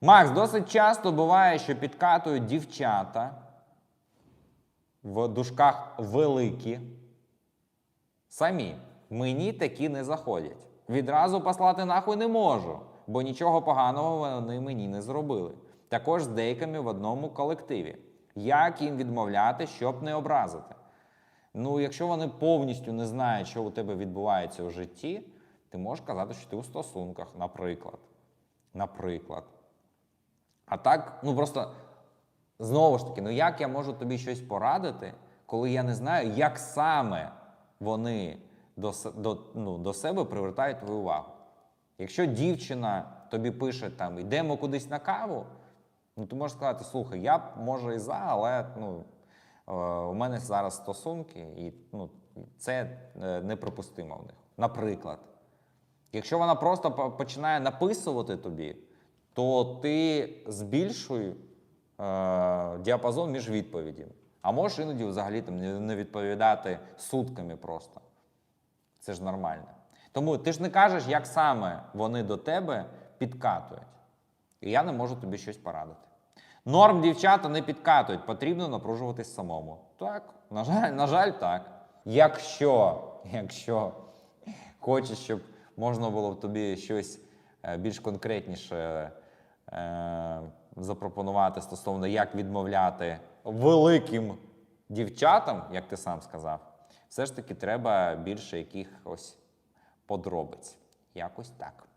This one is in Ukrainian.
Макс, досить часто буває, що підкатують дівчата в дужках великі. Самі. Мені такі не заходять. Відразу послати нахуй не можу, бо нічого поганого вони мені не зробили. Також з деякими в одному колективі. Як їм відмовляти, щоб не образити? Ну, якщо вони повністю не знають, що у тебе відбувається у житті, ти можеш казати, що ти у стосунках, наприклад. Наприклад. А так, ну просто знову ж таки, ну як я можу тобі щось порадити, коли я не знаю, як саме вони до, до, ну, до себе привертають твою увагу. Якщо дівчина тобі пише там йдемо кудись на каву, ну ти можеш сказати, слухай, я може і за, але ну, е, у мене зараз стосунки, і ну, це е, неприпустимо в них. Наприклад. Якщо вона просто починає написувати тобі, то ти збільшуй е, діапазон між відповідями. А можеш іноді взагалі там не відповідати сутками просто. Це ж нормально. Тому ти ж не кажеш, як саме вони до тебе підкатують. І я не можу тобі щось порадити. Норм дівчата не підкатують, потрібно напружуватись самому. Так, на жаль, на жаль, так. Якщо, якщо хочеш, щоб можна було в тобі щось е, більш конкретніше запропонувати стосовно як відмовляти великим дівчатам, як ти сам сказав, все ж таки треба більше якихось подробиць. Якось так.